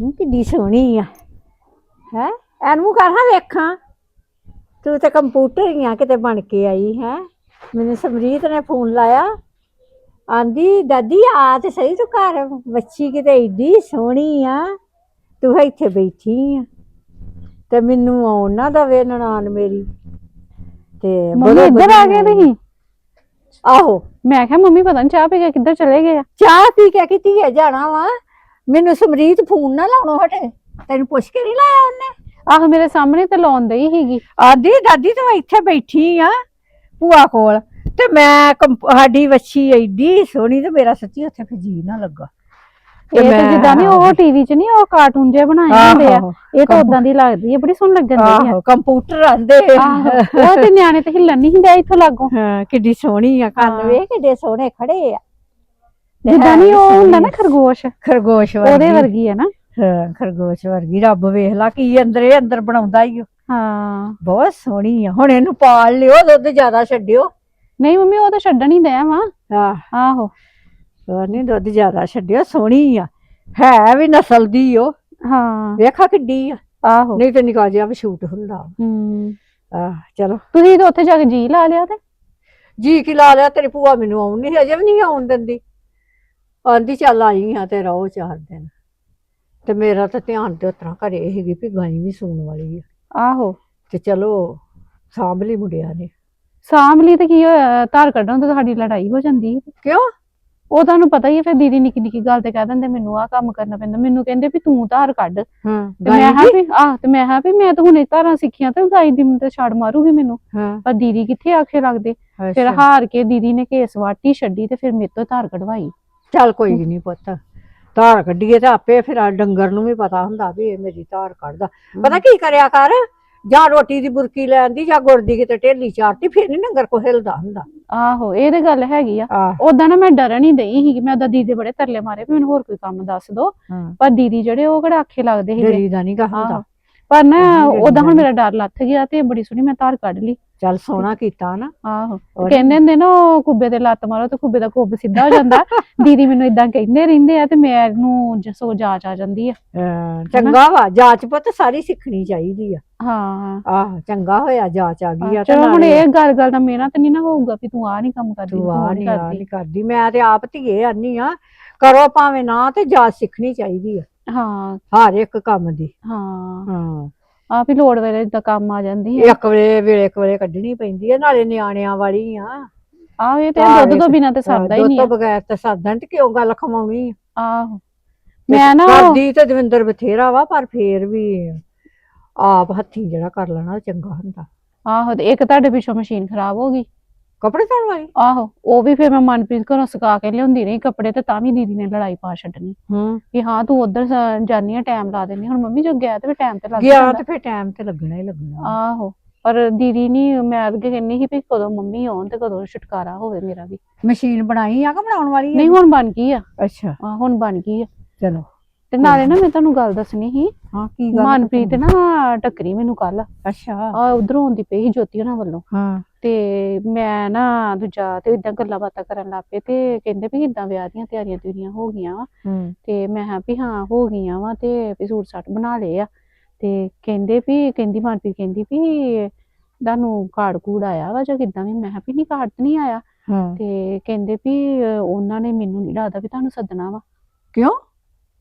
ਹੂੰ, ਕਿੱਡੀ ਸੋਹਣੀ ਆ। ਹੈ? ਐਨੂੰ ਕਰ ਹਾਂ ਵੇਖਾਂ? ਤੂੰ ਤੇ ਕੰਪਿਊਟਰ ਹੀ ਆ ਕਿਤੇ ਬਣ ਕੇ ਆਈ ਹੈ? ਮੈਨੂੰ ਸਮਰੀਤ ਨੇ ਫੋਨ ਲਾਇਆ। ਆਂਦੀ ਦਾਦੀ ਆ ਤੇ ਸਹੀ ਤੂੰ ਘਰ ਬੱਚੀ ਕਿਤੇ ਏਡੀ ਸੋਹਣੀ ਆ। ਤੂੰ ਇੱਥੇ ਬੈਠੀ ਆ। ਤੇ ਮੈਨੂੰ ਆਉਣ ਨਾ ਦਵੇ ਨਨਾਣ ਮੇਰੀ। ਤੇ ਮੰਮੀ ਇੱਧਰ ਆ ਗਏ ਤੁਸੀਂ? ਆਹੋ। ਮੈਂ ਕਿਹਾ ਮੰਮੀ ਪਤਾ ਨਹੀਂ ਚਾਹ ਪੀ ਕੇ ਕਿੱਧਰ ਚਲੇ ਗਏ ਆ? ਚਾਹ ਪੀ ਕੇ ਕਿਤੇ ਜਾਣਾ ਵਾ? ਮੈਨੂੰ ਸਮਰੀਤ ਫੋਨ ਨਾ ਲਾਉਣੋਂ ਹਟੇ। ਤੈਨੂੰ ਪੁੱਛ ਕੇ ਨਹੀਂ ਲਾਇਆ ਉਹਨੇ? ਆਹੋ ਮੇਰੇ ਸਾਹਮਣੇ ਤੇ ਲਾਉਣ ਦਈ ਸੀਗੀ। ਆਦੀ ਦਾਦੀ ਤੂੰ ਇੱਥੇ ਬੈਠੀ ਆ ਭੂਆ ਕੋਲ। ਤੇ ਮੈਂ ਕੰਪ- ਸਾਡੀ ਵੱਛੀ ਐਡੀ ਸੋਹਣੀ ਤੇ ਮੇਰਾ ਸੱਚੀ ਉੱਥੇ ਫਿਰ ਜੀ ਨਾ ਲੱਗਾ। ਇਹ ਤੇ ਮੈਂ- ਜਿੱਦਾਂ ਨਹੀਂ ਉਹ ਟੀਵੀ 'ਚ ਨਹੀਂ ਉਹ ਕਾਰਟੂਨ ਜੇ ਬਣਾਏ ਹੁੰਦੇ ਆ ਆਹੋ, ਇਹ ਤਾਂ ਉਦਾਂ ਦੀ ਲੱਗਦੀ ਹੈ ਬੜੀ ਸੋਹਣੀ ਲੱਗਣ ਦੀ ਆ। ਆਹੋ ਕੰਪਿਊਟਰ ਆਂਦੇ। ਆਹੋ ਉਹ ਤੇ ਨਿਆਣੇ ਤੇ ਹਿੱਲਣ ਨਹੀਂ ਹੁੰਦੇ ਇੱਥੋਂ ਲਾਗੋਂ। ਹਾਂ ਕਿੱਡੀ ਸੋਹਣੀ ਆ। ਕੰਨ ਹਾਂ। ਵੇਖ ਕਿੱਡੇ ਸੋਹਣੇ ਖੜੇ ਆ। ਜਿੱਦਾਂ ਨਹੀਂ ਉਹ ਹੁੰਦਾ ਸੋਹਣੀ ਨਾ ਖਰਗੋਸ਼। ਖਰਗੋਸ਼ ਉਹਦੇ ਵਰਗੀ ਵਰਗੀ ਹੈ ਨਾ। ਹਾਂ ਖਰਗੋਸ਼ ਵਰਗੀ। ਰੱਬ ਵੇਖ ਲਾ ਕੀ ਅੰਦਰੇ ਅੰਦਰ ਬਣਾਉਂਦਾ ਹੀ ਹਾਂ। ਬਹੁਤ ਸੋਹਣੀ ਆ। ਹੁਣ ਇਹਨੂੰ ਪਾਲ ਲਿਓ ਦੁੱਧ ਜ਼ਿਆਦਾ ਛੱਡਿਓ। ਨਹੀਂ ਮੰਮੀ ਉਹ ਤਾਂ ਛੱਡਣ ਹੀ ਦਿਆ ਵਾ। ਆਹ। ਨਹੀਂ ਦੁੱਧ ਜ਼ਿਆਦਾ ਛੱਡਿਓ ਸੋਹਣੀ ਆ। ਹੈ ਵੀ ਨਸਲ ਦੀ ਉਹ ਹਾਂ। ਵੇਖਾ ਕਿੱਡੀ ਆ। ਆਹੋ। ਨਹੀਂ ਤੇ ਨਿਕਾ ਜਿਹਾ ਵੀ ਸ਼ੂਟ ਹੁੰਦਾ। ਹੂੰ। ਆਹ ਚਲੋ। ਤੁਸੀਂ ਤਾਂ ਉੱਥੇ ਜਾ ਕੇ ਜੀ ਲਾ ਲਿਆ ਤੇ। ਜੀ ਕੀ ਲਾ ਲਿਆ ਤੇਰੀ ਭੂਆ ਮੈਨੂੰ ਆਉਣ ਨਹੀਂ ਅਜੇ ਵੀ ਨਹੀਂ ਆਉਣ ਦਿੰਦੀ। ਆਂਦੀ ਚੱਲ ਆਈ ਆ ਤੇ ਰਹੋ ਚਾਰ ਦਿਨ। ਤੇ ਮੇਰਾ ਤਾਂ ਧਿਆਨ ਤੇ ਉਤਰਾ ਘਰੇ ਸੀਗੀ ਵੀ ਗਾਈ ਵੀ ਸੂਣ ਵਾਲੀ ਆ। ਆਹੋ। ਤੇ ਚਲੋ ਸਾਂਭ ਲਈ ਮੁੰਡਿਆਂ ਨੇ। ਸਾਂਭ ਲਈ ਤੇ ਕੀ ਹੋਇਆ? ਧਾਰ ਕੱਢਣ ਤੋਂ ਸਾਡੀ ਲੜਾਈ ਹੋ ਜਾਂਦੀ ਹੈ। ਕਿਉਂ? ਉਹ ਤੁਹਾਨੂੰ ਪਤਾ ਹੀ ਹੈ ਫਿਰ ਦੀਦੀ ਨਿੱਕੀ ਨਿੱਕੀ ਗੱਲ ਤੇ ਕਹਿ ਦਿੰਦੇ ਮੈਨੂੰ ਆਹ ਕੰਮ ਕਰਨਾ ਪੈਂਦਾ। ਮੈਨੂੰ ਕਹਿੰਦੇ ਵੀ ਤੂੰ ਧਾਰ ਕੱਢ। ਤੇ ਹਾਂ ਮੈਂ ਹਾਂ ਵੀ? ਆਹ ਤੇ ਮੈਂ ਹਾਂ ਵੀ ਮੈਂ ਤਾਂ ਹੁਣੇ ਧਾਰਾਂ ਸਿੱਖੀਆਂ ਤੇ ਗਾਈ ਦੀ ਤੇ ਛਾੜ ਮਾਰੂਗੀ ਮੈਨੂੰ। ਹਾਂ। ਪਰ ਦੀਦੀ ਕਿੱਥੇ ਆਖੇ ਲੱਗਦੇ? ਫਿਰ। ਹਾਰ ਕੇ ਦੀਦੀ ਨੇ ਕੇਸ ਵਾਟੀ ਛੱਡੀ ਤੇ ਫਿਰ ਮੇਰੇ ਤੋਂ ਧਾਰ ਕਢਵਾਈ। ਚੱਲ ਕੋਈ ਨਹੀਂ ਪੁੱਤ। ਧਾਰ ਕੱਢੀਏ ਤੇ ਆਪੇ ਫਿਰ ਆ ਡੰਗਰ ਨੂੰ ਵੀ ਪਤਾ ਹੁੰਦਾ ਵੀ ਇਹ ਮੇਰੀ ਧਾਰ ਕੱਢਦਾ। ਪਤਾ ਕੀ ਕਰਿਆ ਕਰ? ਜਾਂ ਰੋਟੀ ਦੀ ਬੁਰਕੀ ਲੈਂਦੀ ਜਾਂ ਗੁੜ ਦੀ ਕਿਤੇ ਢੇਲੀ ਚਾਰਤੀ ਫਿਰ ਨਹੀਂ ਡੰਗਰ ਕੋ ਹਿਲਦਾ ਹੁੰਦਾ। ਆਹੋ ਇਹ ਤੇ ਗੱਲ ਹੈਗੀ ਆ। ਆਹ। ਉਦਾਂ ਨਾ ਮੈਂ ਡਰਨ ਹੀ ਦਈ ਸੀ ਮੈਂ ਉਦਾਂ ਦੀਦੀ ਦੇ ਬੜੇ ਤਰਲੇ ਮਾਰੇ ਵੀ ਮੈਨੂੰ ਹੋਰ ਕੋਈ ਕੰਮ ਦੱਸ ਦੋ। ਹਾਂ। ਪਰ ਦੀਦੀ ਜਿਹੜੇ ਉਹ ਕਿਹੜਾ ਆਖੇ ਲੱਗਦੇ ਸੀਗੇ। ਡਰੀ ਦਾ ਨਹੀਂ ਗਾ ਹੁੰਦਾ। ਆਹੋ। ਪਰ ਨਾ ਉਹੀ ਡਰੀ ਉਦਾਂ ਹੁਣ। ਮੇਰਾ ਡਰ ਲੱਥ ਗਿਆ ਤੇ ਬੜੀ ਸੋਹਣੀ ਮੈਂ ਧਾਰ ਕੱਢ ਲਈ। ਚੱਲ ਸੋਹਣਾ ਕੀਤਾ ਨਾ। ਆਹੋ। ਔਰ- ਕਹਿੰਦੇ ਹੁੰਦੇ ਨਾ ਉਹ ਤੇ ਲੱਤ ਮਾਰੋ ਤੇ ਕੁੱਬੇ ਦਾ ਕੁੱਬ ਸਿੱਧਾ ਹੋ ਜਾਂਦਾ। ਦੀਦੀ ਮੈਨੂੰ ਇਦਾਂ ਕਹਿੰਦੇ ਰਹਿੰਦੇ ਆ ਤੇ ਮੈਨੂੰ ਜ- ਸੋ ਜਾਚ ਆ ਜਾਂਦੀ ਆ। ਅਹ ਚੰਗਾ ਵਾ ਜਾਂਚ ਪੁੱਤ ਸਾਰੀ ਸਿੱਖਣੀ ਚਾਹੀਦੀ ਆ। ਹਾਂ ਆਹ ਚੰਗਾ ਹੋਇਆ ਜਾਂਚ ਆ ਗਈ ਆ ਤੇ ਚਲੋ ਹੁਣ ਨਾਲੇ ਇਹ ਗੱਲ ਗੱਲ ਦਾ ਮਿਹਨਤ ਨਹੀਂ ਨਾ ਹੋਊਗਾ ਵੀ ਤੂੰ ਆ ਨਹੀਂ ਕੰਮ ਕਰਦੀ ਤੂੰ ਤੂੰ ਆ ਨਹੀਂ ਕਰਦੀ। ਮੈਂ ਤੇ ਆਪ ਧੀਏ ਆਨੀ ਆ ਕਰੋ ਭਾਵੇਂ ਨਾ ਤੇ ਜਾਂਚ ਸਿੱਖਣੀ ਚਾਹੀਦੀ ਆ। ਹਾਂ। ਹਰ ਇੱਕ ਕੰਮ ਦੀ। ਹਾਂ। ਹਾਂ। ਆ ਵੀ ਲੋੜ ਵੇਲੇ ਇਦਾਂ ਕੰਮ ਆ ਜਾਂਦੀ ਆ। ਇੱਕ ਵੇਲੇ ਵੇਲੇ ਇੱਕ ਵੇਲੇ ਕੱਢਣੀ ਪੈਂਦੀ ਹੈ ਨਾਲੇ ਨਿਆਣਿਆਂ ਵਾਲੀ ਆ। ਆਹ ਇਹ ਤੇ ਹਾਂ, ਦੁੱਧ ਤੋਂ ਬਿਨਾਂ ਤੇ ਸਰਦਾ ਹੀ ਦੁੱਧ ਨਹੀਂ ਤੋਂ ਬਗੈਰ ਤਾਂ ਸਰਦਨ ਤੇ ਕਿਉਂ ਗੱਲ ਖਵਾਉਣੀ? ਆਹੋ। ਮੈਂ ਨਾ ਕਰਦੀ ਤੇ ਦਵਿੰਦਰ ਬਥੇਰਾ ਵਾ ਪਰ ਫੇਰ ਵੀ ਆਪ ਹੱਥੀਂ ਜਿਹੜਾ ਕਰ ਲੈਣਾ ਚੰਗਾ ਹੁੰਦਾ। ਆਹੋ ਤੇ ਇੱਕ ਤੁਹਾਡੇ ਪਿੱਛੋਂ ਮਸ਼ੀਨ ਖਰਾਬ ਹੋ ਗਈ। ਕੱਪੜੇ ਧੋਣ ਵਾਲੀ? ਆਹੋ ਉਹ ਵੀ ਫਿਰ ਮੈਂ ਮਨਪ੍ਰੀਤ ਘਰੋਂ ਸੁਕਾ ਕੇ ਲਿਆਉਂਦੀ ਰਹੀ ਕੱਪੜੇ ਤੇ ਤਾਂ ਵੀ ਦੀਦੀ ਨੇ ਲੜਾਈ ਪਾ ਛੱਡਣੀ। ਹੂੰ। ਕਿ ਹਾਂ ਤੂੰ ਉਧਰ ਜਾਨੀ ਆ ਟਾਈਮ ਲਾ ਦੇਣੀ ਹੁਣ ਮੰਮੀ ਜੋ ਗਿਆ ਤੇ ਫਿਰ ਟਾਈਮ ਤੇ ਲੱਗ ਗਿਆ ਤੇ ਫੇਰ ਟਾਈਮ ਤੇ ਲੱਗਣਾ ਹੀ ਲੱਗਣਾ। ਆਹੋ ਪਰ ਦੀਦੀ ਨਹੀਂ ਮੈਂ ਅੱਗੇ ਕਹਿੰਨੀ ਸੀ ਵੀ ਕਦੋਂ ਮੰਮੀ ਆਉਣ ਤੇ ਕਦੋਂ ਛੁਟਕਾਰਾ ਹੋਵੇ ਮੇਰਾ ਵੀ। ਮਸ਼ੀਨ ਬਣਾਈ ਆ ਕਿ ਬਣਾਉਣ ਵਾਲੀ ਨਹੀਂ ਹੁਣ ਬਣ ਗਈ ਆ। ਅੱਛਾ। ਆਹ, ਹੁਣ ਬਣ ਗਈ ਆ। ਚਲੋ। ਤੇ ਨਾਲੇ ਨਾ ਮੈਂ ਤੁਹਾਨੂੰ ਗੱਲ ਦੱਸਣੀ ਸੀ ਹਾਂ ਕੀ ਗੱਲ ਮਨਪ੍ਰੀਤ ਨਾ ਟੱਕਰੀ ਮੈਨੂੰ ਕੱਲ ਅੱਛਾ। ਆ ਉਧਰੋਂ ਆਉਂਦੀ ਪਈ ਸੀ ਜੋਤੀ ਉਹਨਾਂ ਵੱਲੋਂ। ਹਾਂ। ਤੇ ਮੈਂ ਨਾ ਦੂਜਾ ਤੇ ਇਦਾਂ ਗੱਲਾਂ ਬਾਤਾਂ ਕਰਨ ਲੱਗ ਪਏ ਤੇ ਕਹਿੰਦੇ ਵੀ ਇਦਾਂ ਵਿਆਹ ਦੀਆਂ ਤਿਆਰੀਆਂ ਤਿਉਰੀਆਂ ਹੋ ਗਈਆਂ ਵਾ। ਹੂੰ। ਤੇ ਮੈਂ ਕਿਹਾ ਵੀ ਹਾਂ ਹੋ ਗਈਆਂ ਵਾ ਤੇ ਵੀ ਸੂਟ ਸਾਟ ਬਣਾ ਲਏ ਆ। ਤੇ ਕਹਿੰਦੇ ਵੀ ਕਹਿੰਦੀ ਮਨਪ੍ਰੀਤ ਕਹਿੰਦੀ ਵੀ ਤੁਹਾਨੂੰ ਕਾਰਡ ਕੂੜ ਆਇਆ ਵਾ ਜਾਂ ਕਿਦਾਂ ਵੀ? ਮੈਂ ਕਿਹਾ ਵੀ ਨਹੀਂ ਕਾਰਡ ਨਹੀਂ ਆਇਆ। ਹਾਂ। ਤੇ ਕਹਿੰਦੇ ਵੀ ਉਹਨਾਂ ਨੇ ਮੈਨੂੰ ਨਹੀਂ ਲੱਗਦਾ ਵੀ ਤੁਹਾਨੂੰ ਸੱਦਣਾ ਵਾ। ਕਿਉਂ?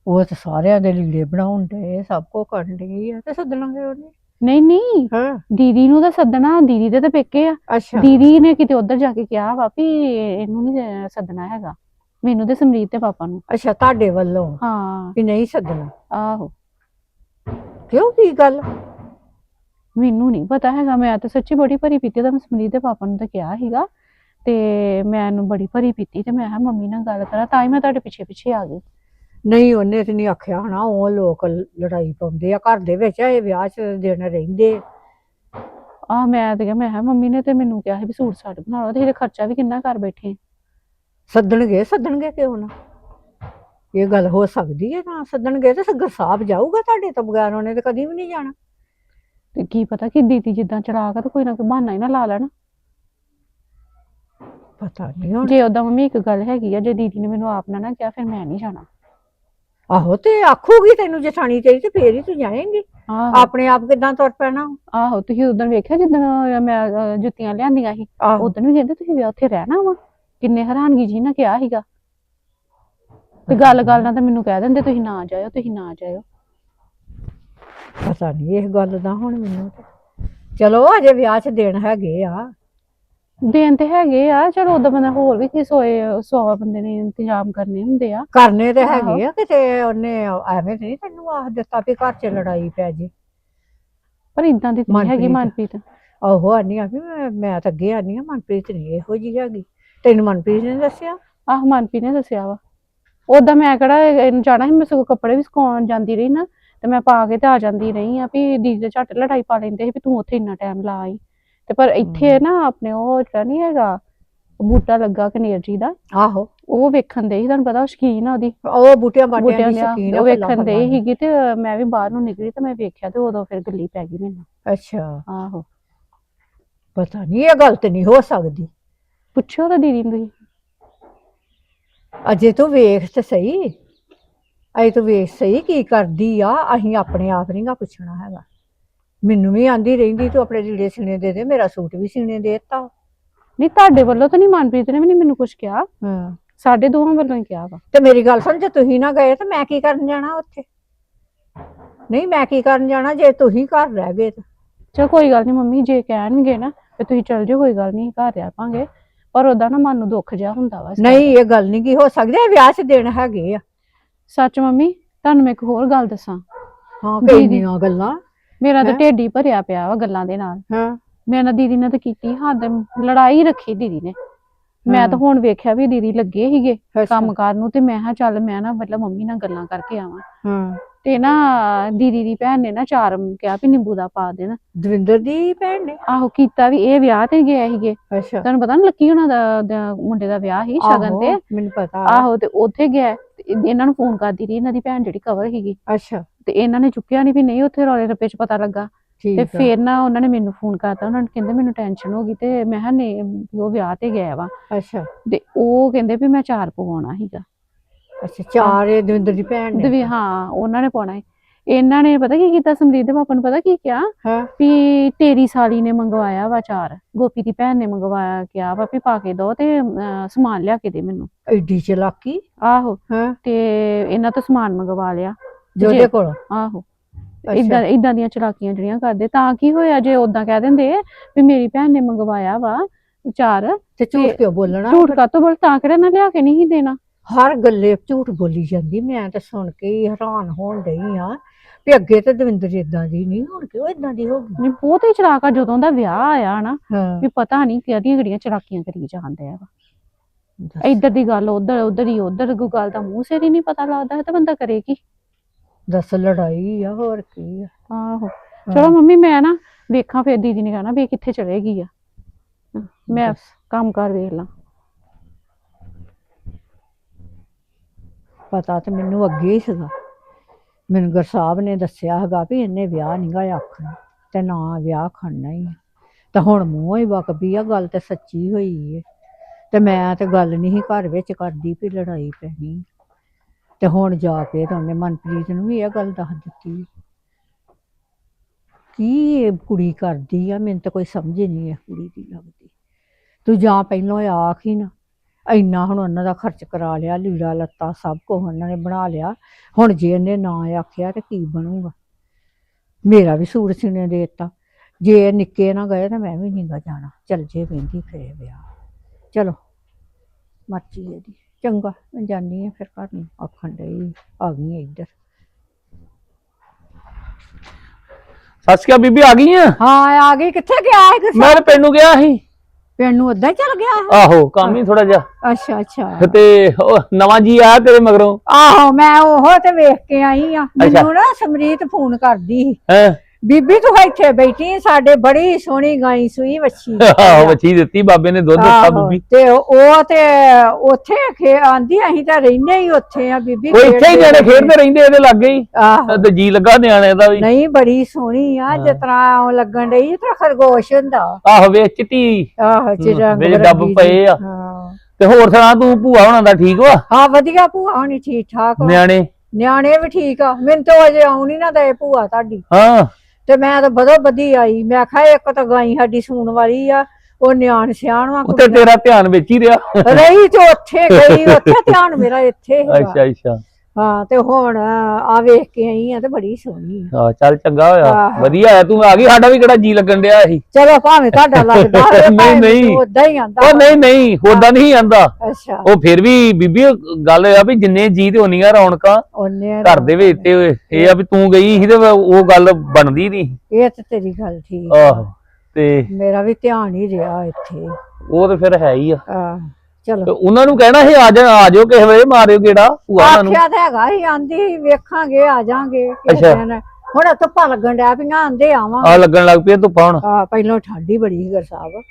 ਉਹ ਤਾਂ ਸਾਰਿਆਂ ਦੇ ਲੀੜੇ ਬਣਾਉਣ ਦੇ ਸਭ ਕੋ ਕਰਨ ਡਈ ਆ ਤੇ ਸੱਦਣਗੇ ਉਹਨੇ? ਨਹੀਂ ਨਹੀਂ ਹਾਂ। ਦੀਦੀ ਨੂੰ ਤਾਂ ਸੱਦਣਾ ਦੀਦੀ ਦੇ ਤਾਂ ਪੇਕੇ ਆ। ਅੱਛਾ। ਦੀਦੀ ਨੇ ਕਿਤੇ ਉੱਧਰ ਜਾ ਕੇ ਕਿਹਾ ਵਾ ਵੀ ਇਹਨੂੰ ਨਹੀਂ ਸੱਦਣਾ ਹੈਗਾ। ਮੈਨੂੰ ਤੇ ਸਮਰੀਤ ਤੇ ਪਾਪਾ ਨੂੰ। ਅੱਛਾ ਤੁਹਾਡੇ ਵੱਲੋਂ? ਹਾਂ। ਵੀ ਨਹੀਂ ਸੱਦਣਾ? ਆਹੋ। ਕਿਉਂ ਕੀ ਗੱਲ? ਮੈਨੂੰ ਨਹੀਂ ਪਤਾ ਹੈਗਾ ਮੈਂ ਤਾਂ ਸੱਚੀ ਬੜੀ ਭਰੀ ਪੀਤੀ ਤਾਂ ਮੈਂ ਸਮਰੀਤ ਦੇ ਪਾਪਾ ਨੂੰ ਤਾਂ ਕਿਹਾ ਸੀਗਾ। ਤੇ ਮੈਨੂੰ ਬੜੀ ਭਰੀ ਪੀਤੀ ਤੇ ਮੈਂ ਕਿਹਾ ਮੰਮੀ ਨਾਲ ਗੱਲ ਕਰਾਂ ਤਾਂ ਹੀ ਮੈਂ ਤੁਹਾਡੇ ਪਿੱਛੇ ਪਿੱਛੇ ਆ ਗਈ। ਨਹੀਂ ਉਹਨੇ ਤੇ ਨਹੀਂ ਆਖਿਆ ਹਨਾ ਉਹ ਲੋਕ ਲੜਾਈ ਪਾਉਂਦੇ ਆ ਘਰ ਦੇ ਵਿੱਚ ਇਹ ਵਿਆਹ 'ਚ ਦਿਨ ਰਹਿੰਦੇ ਆ। ਮੈਂ ਤੇ ਕਿਹਾ ਮੈਂ ਕਿਹਾ ਮੰਮੀ ਨੇ ਤੇ ਮੈਨੂੰ ਕਿਹਾ ਸੀ ਵੀ ਸੂਟ ਸਾਟ ਬਣਾ ਲਓ ਤੇ ਇਹਦੇ ਖਰਚਾ ਵੀ ਕਿੰਨਾ ਕਰ ਬੈਠੇ ਸੱਦਣਗੇ ਸੱਦਣਗੇ ਕਿਉਂ ਨਾ? ਇਹ ਗੱਲ ਹੋ ਸਕਦੀ ਹੈ ਨਾ ਸੱਦਣਗੇ ਤੇ ਸੱਗਰ ਸਾਹਿਬ ਜਾਊਗਾ ਤੁਹਾਡੇ ਤੋਂ ਬਗੈਰ ਉਹਨੇ ਤੇ ਕਦੀ ਵੀ ਨਹੀਂ ਜਾਣਾ। ਤੇ ਕੀ ਪਤਾ ਕਿ ਦੀਦੀ ਜਿੱਦਾਂ ਚਲਾਕ ਆ ਤਾਂ ਕੋਈ ਨਾ ਕੋਈ ਬਹਾਨਾ ਹੀ ਨਾ ਲਾ ਲੈਣ। ਪਤਾ ਨਹੀਂ ਹੁਣ। ਜੇ ਓਦਾਂ ਮੰਮੀ ਇੱਕ ਗੱਲ ਹੈਗੀ ਆ ਜੇ ਦੀਦੀ ਨੇ ਮੈਨੂੰ ਆਪ ਨਾ ਨਾ ਕਿਹਾ ਫਿਰ ਮੈਂ ਨਹੀਂ ਜਾਣਾ। ਆਹੋ ਤੇ ਆਖੂਗੀ ਤੈਨੂੰ ਜਠਾਣੀ ਤੇਰੀ ਤੇ ਫੇਰ ਹੀ ਤੂੰ ਜਾਏਂਗੀ। ਆਹੋ। ਆਪਣੇ ਆਪ ਕਿਦਾਂ ਤੁਰ ਪੈਣਾ? ਆਹੋ ਤੁਸੀਂ ਉਦੋਂ ਵੇਖਿਆ ਜਿੱਦਣ ਮੈਂ ਅਹ, ਜੁੱਤੀਆਂ ਲਿਆਂਦੀਆਂ ਸੀ? ਆਹੋ। ਉਦੋਂ ਵੀ ਕਹਿੰਦੇ ਤੁਸੀਂ ਵੀ ਉੱਥੇ ਰਹਿਣਾ ਵਾ। ਕਿੰਨੇ ਹੈਰਾਨਗੀ ਜੀ ਨਾ ਕਿਹਾ ਸੀਗਾ। ਤੇ ਗੱਲ ਗੱਲ ਨਾਲ ਤਾਂ ਮੈਨੂੰ ਕਹਿ ਦਿੰਦੇ ਤੁਸੀਂ ਨਾ ਜਾਇਓ ਤੁਸੀਂ ਨਾ ਜਾਇਓ। ਪਤਾ ਨਹੀਂ ਇਹ ਗੱਲ ਦਾ ਹੁਣ ਮੈਨੂੰ ਤੇ ਚਲੋ ਅਜੇ ਵਿਆਹ 'ਚ ਦਿਨ ਹੈਗੇ ਆ। ਦੇਣ ਤੇ ਹੈਗੇ ਆ ਚਲੋ ਉਦੋਂ ਬੰਦਾ ਹੋਰ ਵੀ ਕਿਸੇ ਹੋਏ ਸੌ ਬੰਦੇ ਨੇ ਇੰਤਜ਼ਾਮ ਕਰਨੇ ਹੁੰਦੇ ਆ। ਕਰਨੇ ਤੇ। ਹੈਗੇ ਆ ਕਿਤੇ ਉਹਨੇ ਐਵੇਂ ਤੇ ਨਹੀਂ ਤੈਨੂੰ ਆਖ ਦਿੱਤਾ ਵੀ ਘਰ 'ਚ ਲੜਾਈ ਪੈ ਜੇ। ਪਰ ਇਦਾਂ ਦੀ ਨਹੀਂ ਹੈਗੀ ਮਨਪ੍ਰੀਤ। ਮਨਪ੍ਰੀਤ। ਆਹੋ ਆਨੀ ਆ ਵੀ ਮੈਂ- ਮੈਂ ਤਾਂ ਅੱਗੇ ਆਨੀ ਆ ਮਨਪ੍ਰੀਤ ਨਹੀਂ ਇਹੋ ਜਿਹੀ ਹੈਗੀ। ਤੈਨੂੰ ਮਨਪ੍ਰੀਤ ਨੇ ਦੱਸਿਆ? ਆਹ ਮਨਪ੍ਰੀਤ ਨੇ ਦੱਸਿਆ ਵਾ। ਉਦਾਂ ਮੈਂ ਕਿਹੜਾ ਇਹਨੂੰ ਜਾਣਾ ਸੀ ਮੈਂ ਸਗੋਂ ਕੱਪੜੇ ਵੀ ਸੁਕਾਉਣ ਜਾਂਦੀ ਰਹੀ ਨਾ ਤੇ ਮੈਂ ਪਾ ਕੇ ਤੇ ਆ ਜਾਂਦੀ ਰਹੀ ਆ ਵੀ ਦੀਦੀ ਦੇ ਝੱਟ ਲੜਾਈ ਪਾ ਲੈਂਦੇ ਸੀ ਵੀ ਤੂੰ ਉੱਥੇ ਇੰਨਾ ਟਾਈਮ ਲਾ ਆਈ। ਤੇ ਪਰ ਇੱਥੇ ਨਾ ਆਪਣੇ ਉਹ ਜਿਹੜਾ ਨਹੀਂ ਹੈਗਾ ਬੂਟਾ ਲੱਗਾ ਕਨੇਰ ਜੀ ਦਾ। ਆਹੋ। ਉਹ ਵੇਖਣ ਦੇ ਸੀ ਤੁਹਾਨੂੰ ਪਤਾ ਉਹ ਸ਼ਕੀਨ ਆ ਉਹਦੀ। ਉਹ ਬੂਟਿਆਂ ਬਾਟਿਆਂ ਦੀ ਸ਼ਕੀਨ ਆ ਉਹ ਵੇਖਣ ਦੇ। ਸੀਗੀ ਤੇ ਮੈਂ ਵੀ ਬਾਹਰ ਨੂੰ ਨਿਕਲੀ ਤੇ ਮੈਂ ਵੇਖਿਆ ਤੇ ਉਦੋਂ ਫਿਰ ਗੱਲੀ ਪੈ ਗਈ ਮੈਨੂੰ। ਅੱਛਾ। ਆਹੋ। ਪਤਾ ਨਹੀਂ ਇਹ ਗੱਲ ਤੇ ਨਹੀਂ ਹੋ ਸਕਦੀ। ਪੁੱਛੋ ਤਾਂ ਦੀਦੀ ਨੂੰ ਤੁਸੀਂ। ਅਜੇ ਤੂੰ ਵੇਖ ਤੇ ਸਹੀ। ਅਜੇ ਤੂੰ ਵੇਖ ਸਹੀ ਕੀ ਕਰਦੀ ਆ ਅਸੀਂ ਆਪਣੇ ਆਪ ਨਹੀਂਗਾ ਪੁੱਛਣਾ ਹੈਗਾ। ਮੈਨੂੰ ਵੀ ਆਂਦੀ ਰਹਿੰਦੀ ਤੂੰ ਆਪਣੇ ਲੀੜੇ ਸੀਨੇ ਦੇ ਦੇ ਮੇਰਾ ਸੂਟ ਵੀ ਸੀਨੇ ਦੇ ਦਿੱਤਾ। ਨਹੀਂ ਤੁਹਾਡੇ ਵੱਲੋਂ ਤਾਂ ਨਹੀਂ ਮਨਪ੍ਰੀਤ ਨੇ ਵੀ ਨਹੀਂ ਮੈਨੂੰ ਕੁਝ ਕਿਹਾ। ਹਾਂ। ਸਾਡੇ ਦੋਵਾਂ ਵੱਲੋਂ ਹੀ ਕਿਹਾ ਵਾ। ਤੇ ਮੇਰੀ ਗੱਲ ਸੁਣ ਜੇ ਤੁਸੀਂ ਨਾ ਗਏ ਤਾਂ ਮੈਂ ਕੀ ਕਰਨ ਜਾਣਾ ਉੱਥੇ? ਨਹੀਂ ਮੈਂ ਕੀ ਕਰਨ ਜਾਣਾ ਜੇ ਤੁਸੀਂ ਘਰ ਰਹਿ ਗਏ ਤਾਂ। ਚਲ ਕੋਈ ਗੱਲ ਨਹੀਂ ਮੰਮੀ ਜੇ ਕਹਿਣਗੇ ਨਾ ਤੇ ਤੁਸੀਂ ਚੱਲ ਜਾਓ ਕੋਈ ਗੱਲ ਨਹੀਂ ਘਰ ਰਹਿ ਪਾਂਗੇ ਪਰ ਉਹਦਾ ਨਾ ਮਨ ਨੂੰ ਦੁੱਖ ਜਿਹਾ ਹੁੰਦਾ ਵਾ ਨਹੀਂ ਇਹ ਗੱਲ ਨਹੀਂ ਕੀ ਹੋ ਸਕਦੀ ਇਹ ਵਿਆਹ 'ਚ ਦਿਨ ਹੈਗੇ ਆ। ਸੱਚ ਮੰਮੀ ਤੁਹਾਨੂੰ ਮੈਂ ਇੱਕ ਹੋਰ ਗੱਲ ਦੱਸਾਂ। ਹਾਂ ਦੀਦੀ। ਕਿੰਨੀਆਂ ਗੱਲਾਂ। ਮੇਰਾ ਤਾਂ ਹੈਂ? ਢਿੱਡ ਹੀ ਭਰਿਆ ਪਿਆ ਵਾ ਗੱਲਾਂ ਦੇ ਨਾਲ। ਹਾਂ। ਮੈਂ ਨਾ ਦੀਦੀ ਨਾਲ ਤਾਂ ਕੀਤੀ ਹੱਦ ਲੜਾਈ ਰੱਖੀ ਦੀਦੀ ਨੇ। ਮੈਂ ਤਾਂ ਹੁਣ ਵੇਖਿਆ ਵੀ ਦੀਦੀ ਲੱਗੇ ਸੀਗੇ ਕੰਮ ਕਰਨ ਨੂੰ ਤੇ ਮੈਂ ਕਿਹਾ ਚੱਲ ਮੈਂ ਨਾ ਮਤਲਬ ਮੰਮੀ ਨਾਲ ਗੱਲਾਂ ਕਰਕੇ ਆਵਾਂ। ਹਾਂ। ਤੇ ਨਾ ਦੀਦੀ ਦੀ ਭੈਣ ਨੇ ਨਾ ਚਾਰ ਕਿਹਾ ਵੀ ਨਿੰਬੂ ਦਾ ਪਾ ਦੇਣਾ। ਦਵਿੰਦਰ ਦੀ ਭੈਣ ਨੇ? ਆਹੋ ਕੀਤਾ ਵੀ ਇਹ ਵਿਆਹ ਤੇ ਗਏ ਸੀਗੇ। ਅੱਛਾ। ਤੁਹਾਨੂੰ ਪਤਾ ਨਾ ਲੱਕੀ ਉਹਨਾਂ ਦਾ ਮੁੰਡੇ ਦਾ ਵਿਆਹ ਸੀ ਸ਼ਗਨ ਤੇ? ਮੈਨੂੰ ਪਤਾ। ਆਹੋ ਤੇ ਉੱਥੇ ਗਿਆ ਇਹਨਾਂ ਨੂੰ ਫੋਨ ਕਰਦੀ ਰਹੀ ਇਹਨਾਂ ਦੀ ਭੈਣ ਜਿਹੜੀ ਕਵਰ ਸੀਗੀ। ਅੱਛਾ। ਤੇ ਇਹਨਾਂ ਨੇ ਚੁੱਕਿਆ ਨਹੀਂ ਵੀ ਨਹੀਂ ਉੱਥੇ ਰੌਲੇ ਰੱਪੇ ਚ ਪਤਾ ਲੱਗਾ। ਠੀਕ ਤੇ ਆ। ਫੇਰ ਨਾ ਉਹਨਾਂ ਨੇ ਮੈਨੂੰ ਫੋਨ ਕਰਤਾ ਉਹਨਾਂ ਨੇ ਕਹਿੰਦੇ ਮੈਨੂੰ ਟੈਨਸ਼ਨ ਹੋ ਗਈ ਤੇ ਮੈਂ ਕਿਹਾ ਨਹੀਂ ਵੀ ਉਹ ਵਿਆਹ ਤੇ ਗਿਆ ਵਾ। ਅੱਛਾ। ਤੇ ਉਹ ਕਹਿੰਦੇ ਵੀ ਮੈਂ ਚਾਰ ਪਵਾਉਣਾ ਸੀਗਾ। ਅੱਛਾ ਚਾਰ ਇਹ ਦਵਿੰਦਰ ਦੀ ਭੈਣ ਤੇ ਨੇ? ਵੀ ਹਾਂ ਉਹਨਾਂ ਨੇ ਪਾਉਣਾ ਇਹਨਾਂ ਨੇ ਪਤਾ ਕੀ ਕੀਤਾ ਸਮਰੀਤ ਦੇ ਪਾਪਾ ਨੂੰ ਪਤਾ ਕੀ ਕਿਹਾ? ਹਾਂ। ਵੀ ਤੇਰੀ ਸਾਲੀ ਨੇ ਮੰਗਵਾਇਆ ਵਾ ਚਾਰ ਗੋਪੀ ਦੀ ਭੈਣ ਨੇ ਮੰਗਵਾਇਆ ਕਿਹਾ ਵਾ ਵੀ ਪਾ ਕੇ ਦੋ ਤੇ ਅਹ, ਸਮਾਨ ਲਿਆ ਕੇ ਦੇ ਮੈਨੂੰ। ਐਡੀ ਚਲਾਕੀ? ਆਹੋ। ਹਾਂ। ਤੇ ਇਹਨਾਂ ਤੋਂ ਸਮਾਨ ਮੰਗਵਾ ਲਿਆ। ਜੋਦੇ ਕੋਲ। ਆਹੋ। ਇਦਾਂ ਇਦਾਂ ਦੀਆਂ ਚਲਾਕੀਆਂ ਜਿਹੜੀਆਂ ਕਰਦੇ ਤਾਂ ਕੀ ਹੋਇਆ ਜੇ ਉਦਾਂ ਕਹਿ ਦਿੰਦੇ ਵੀ ਮੇਰੀ ਭੈਣ ਨੇ ਮੰਗਵਾਇਆ ਵਾ ਚਾਰ ਤੇ ਝੂਠ ਤੇ ਕਿਉਂ ਬੋਲਣਾ? ਝੂਠ ਕਾਤੋਂ ਬੋਲ ਤਾਂ ਕਿਹੜਾ ਨਾ ਲਿਆ ਕੇ ਨਹੀਂ ਦੇਣਾ? ਹਰ ਗੱਲੇ ਝੂਠ ਬੋਲੀ ਜਾਂਦੀ ਮੈਂ ਤਾਂ ਸੁਣ ਕੇ ਹੀ ਹੈਰਾਨ ਹੋਣ ਡਈ ਆ ਵੀ ਅੱਗੇ ਤਾਂ ਦਵਿੰਦਰ ਇਦਾਂ ਦੀ ਨਹੀਂ ਹੁਣ ਕਿਉਂ ਇਦਾਂ ਦੀ ਹੋ ਗਈ? ਨਹੀਂ ਬਹੁਤ ਹੀ ਚਲਾਕ ਆ ਜਦੋਂ ਦਾ ਵਿਆਹ ਆਇਆ ਨਾ ਵੀ ਪਤਾ ਨਹੀਂ ਕਿਹੜੀਆਂ ਕਿਹੜੀਆਂ ਚਲਾਕੀਆਂ ਕਰੀ ਜਾਂਦੇ ਆ। ਇੱਧਰ ਦੀ ਗੱਲ ਉੱਧਰ ਉੱਧਰ ਹੀ ਉੱਧਰ ਗੱਲ ਦਾ ਮੂੰਹ ਸਿਰ ਹੀ ਨਹੀਂ ਪਤਾ ਲੱਗਦਾ ਤਾਂ ਬੰਦਾ ਕਰੇ ਕੀ? ਦੱਸ ਲੜਾਈ ਆ ਹੋਰ ਕੀ ਆ। ਆਹੋ। ਚਲੋ ਮੰਮੀ ਮੈਂ ਨਾ ਵੇਖਾਂ ਫਿਰ ਦੀਦੀ ਨੇ ਕਹਿਣਾ ਵੀ ਇਹ ਕਿੱਥੇ ਚਲੇਗੀ ਆ। ਮੈਂ। ਕੰਮ ਕਰ ਵੇਖ ਲਾਂ। ਪਤਾ ਤੇ ਮੈਨੂੰ ਅੱਗੇ ਹੀ ਸੀਗਾ। ਮੈਨੂੰ ਗੁਰਸਾਹਿਬ ਨੇ ਦੱਸਿਆ ਹੈਗਾ ਵੀ ਇਹਨੇ ਵਿਆਹ ਨਹੀਂਗਾ ਆਖਣਾ ਤੇ ਨਾ ਵਿਆਹ ਖੜਨਾ ਹੀ ਆ। ਤੇ ਹੁਣ ਮੂੰਹੋਂ ਹੀ ਵਕਬੀ ਆ ਗੱਲ ਤੇ ਸੱਚੀ ਹੋਈ ਏ। ਤੇ ਮੈਂ ਤੇ ਗੱਲ ਨਹੀਂ ਘਰ ਵਿੱਚ ਕਰਦੀ ਵੀ ਲੜਾਈ ਪੈਣੀ। ਤੇ ਹੁਣ ਜਾ ਕੇ ਤਾਂ ਉਹਨੇ ਮਨਪ੍ਰੀਤ ਨੂੰ ਵੀ ਇਹ ਗੱਲ ਦੱਸ ਦਿੱਤੀ। ਕੀ ਇਹ ਕੁੜੀ ਕਰਦੀ ਆ? ਮੈਨੂੰ ਤਾਂ ਕੋਈ ਸਮਝ ਨਹੀਂ ਇਹ ਕੁੜੀ ਦੀ ਲੱਗਦੀ। ਤੂੰ ਜਾਂ ਪਹਿਲਾਂ ਆਖ ਹੀ ਨਾ। ਇੰਨਾ ਹੁਣ ਉਹਨਾਂ ਦਾ ਖਰਚ ਕਰਾ ਲਿਆ, ਲੀੜਾ ਲੱਤਾ ਸਭ ਕੁਝ ਉਹਨਾਂ ਨੇ ਬਣਾ ਲਿਆ। ਹੁਣ ਜੇ ਇਹਨੇ ਨਾ ਆਖਿਆ ਤੇ ਕੀ ਬਣੂਗਾ? ਮੇਰਾ ਵੀ ਸੂਟ ਸਿਨੇ ਦੇ ਜੇ ਨਿੱਕੇ ਨਾ ਗਏ ਤਾਂ ਮੈਂ ਵੀ ਨਹੀਂ ਗਾ ਜਾਣਾ। ਚੱਲ ਜੇ ਕਹਿੰਦੀ ਫੇਰ ਵਿਆਹ। ਚਲੋ, ਮਰਜ਼ੀ ਇਹਦੀ। ਚੰਗਾ ਮੈਂ ਜਾਨੀ ਆ ਫਿਰ ਘਰ ਨੂੰ। ਆਖਣ ਡਈ ਆ ਗਈ ਆਂ ਇੱਧਰ। ਅਕਾਲ ਬੀਬੀ ਆ ਗਈ ਆ? ਹਾਂ ਆ ਗਈ। ਕਿੱਥੇ ਗਿਆ ਹੈ ਕਿ ਮੈਂ ਤਾਂ ਪਿੰਡ ਨੂੰ ਗਿਆ ਸੀ। ਪਿੰਡ ਨੂੰ ਓਦਾਂ ਹੀ ਚੱਲ ਗਿਆ ਹੈ ਆਹੋ ਕੰਮ ਹੀ ਥੋੜਾ ਜਿਹਾ। ਅੱਛਾ ਅੱਛਾ। ਤੇ ਉਹ ਨਵਾਂ ਜੀ ਆਇਆ ਤੇਰੇ ਮਗਰੋਂ? ਆਹੋ ਮੈਂ ਉਹ ਤੇ ਵੇਖ ਕੇ ਆਈ ਆ। ਮੈਨੂੰ ਨਾ ਸਮਰੀਤ ਫੋਨ ਕਰਦੀ ਸੀ। ਹੈ? ਬੀਬੀ ਤੂੰ ਇੱਥੇ ਬੈਠੀ ਸਾਡੇ ਬੜੀ ਸੋਹਣੀ ਗਾਈ ਸੂਈ ਵੱਛੀ। ਆਹੋ ਵੱਛੀ ਦਿੱਤੀ ਬਾਬੇ ਨੇ ਦੁੱਧ ਦਿੱਤਾ ਆਹੋ, ਬੀਬੀ। ਤੇ ਉਹ ਤੇ ਉੱਥੇ ਖੇ ਆਂਦੀ ਅਸੀਂ ਤਾਂ ਰਹਿੰਦੇ ਹੀ ਉੱਥੇ ਆ ਬੀਬੀ ਉਹ ਇੱਥੇ ਹੀ ਨਿਆਣੇ ਖੇਡਦੇ ਰਹਿੰਦੇ। ਇਹਦੇ ਲਾਗੇ ਹੀ। ਆਹੋ। ਤੇ ਜੀ ਲੱਗਾ ਨਿਆਣੇ ਦਾ ਵੀ। ਨਹੀਂ ਬੜੀ ਸੋਹਣੀ ਆ ਜਿਸ ਤਰ੍ਹਾਂ ਉਹ ਲੱਗਣ ਡਈ ਜਿਸ ਤਰ੍ਹਾਂ ਖਰਗੋਸ਼ ਹੁੰਦਾ। ਆਹੋ ਵੇ ਚਿੱਟੀ ਆਹੋ ਵਿੱਚ ਡੱਬ ਪਏ ਆ। ਹਾਂ। ਤੇ ਹੋਰ ਸੁਣਾ ਤੂੰ ਭੂਆ ਹੋਣਾ ਦਾ ਠੀਕ ਵਾ? ਹਾਂ ਵਧੀਆ ਭੂਆ ਹੋਣੀ ਠੀਕ ਠਾਕ। ਨਿਆਣੇ? ਨਿਆਣੇ ਵੀ ਠੀਕ ਆ। ਮੈਨੂੰ ਤਾਂ ਅਜੇ ਆਉਣੀ ਨਾ ਦੇ ਭੂਆ ਤੁਹਾਡੀ। ਹਾਂ। ਤੇ ਮੈਂ ਤਾਂ ਬਦੋ ਬਦੀ ਆਈ। ਮੈਂ ਕਿਹਾ ਇੱਕ ਤਾਂ ਗਾਈ ਸਾਡੀ ਸੂਣ ਵਾਲੀ ਆ ਉਹ ਨਿਆਣ ਸਿਆਣ ਵਾ ਉੱਤੇ ਤੇਰਾ ਧਿਆਨ ਵਿੱਚ ਹੀ ਰਿਹਾ। ਰਹੀ ਤੇ ਉੱਥੇ ਗਈ ਉੱਥੇ ਧਿਆਨ ਮੇਰਾ ਇੱਥੇ। ਅੱਛਾ ਅੱਛਾ। ਹਾਂ ਤੇ ਹੁਣ ਆ ਵੇਖ ਕੇ ਆਈ ਆ ਤੇ ਬੜੀ ਸੋਹਣੀ ਆ। ਹਾਂ ਚੱਲ ਚੰਗਾ ਹੋਇਆ। ਆਹੋ। ਵਧੀਆ ਹੋਇਆ ਤੂੰ ਆ ਗਈ ਸਾਡਾ ਵੀ ਕਿਹੜਾ ਜੀ ਲੱਗਣ ਡਿਆ ਸੀ? ਚਲੋ ਭਾਵੇਂ ਤੁਹਾਡਾ ਲੱਗਦਾ ਹੋਵੇ ਨਹੀਂ, ਨਹੀਂ। ਉਦਾਂ ਹੀ ਆਂਦਾ ਉਹ ਨਹੀਂ ਨਹੀਂ ਉਦਾਂ ਨਹੀਂ ਆਂਦਾ। ਅੱਛਾ। ਉਹ ਫਿਰ ਵੀ ਬੀਬੀ ਉਹ ਗੱਲ ਆ ਵੀ ਜਿੰਨੇ ਜੀ ਤੇ ਉਨੀਆਂ ਰੌਣਕਾਂ ਉਹਨੇ ਘਰ ਦੇ ਵਿੱਚ ਤੇ ਇਹ ਆ ਵੀ ਤੂੰ ਗਈ ਸੀ ਤੇ ਉਹ ਗੱਲ ਬਣਦੀ ਨਹੀਂ ਇਹ ਤੇ ਤੇਰੀ ਗੱਲ ਠੀਕ ਆ। ਆਹੋ ਤੇ ਮੇਰਾ ਵੀ ਧਿਆਨ ਹੀ ਰਿਹਾ ਇੱਥੇ। ਉਹ ਤੇ ਫਿਰ ਹੈ ਹੀ ਆ। ਆ ਤੇ ਚਲੋ ਉਹਨਾਂ ਨੂੰ ਕਹਿਣਾ ਸੀ ਆ ਜਾ ਆ ਜਾਓ ਕਿਸੇ ਵੇਲੇ ਮਾਰਿਓ ਕਿਹੜਾ ਭੂਆ ਉਹਨਾਂ ਨੂੰ। ਆਖਿਆ ਤਾਂ ਹੈਗਾ ਹੀ ਆਂਦੀ ਸੀ, ਵੇਖਾਂਗੇ ਆ ਜਾਾਂਗੇ ਅੱਛਾ। ਹੁਣ ਧੁੱਪਾਂ ਲੱਗਣ ਡਿਆ ਪਈਆਂ ਆਂਦੇ ਆਵਾਂ। ਆ ਲੱਗਣ ਲੱਗ ਪਈ ਧੁੱਪਾਂ ਹੁਣ। ਆ ਪਹਿਲਾਂ ਠੰਡੀ ਬੜੀ ਸੀ ਗਰ ਸਾਹਿਬ।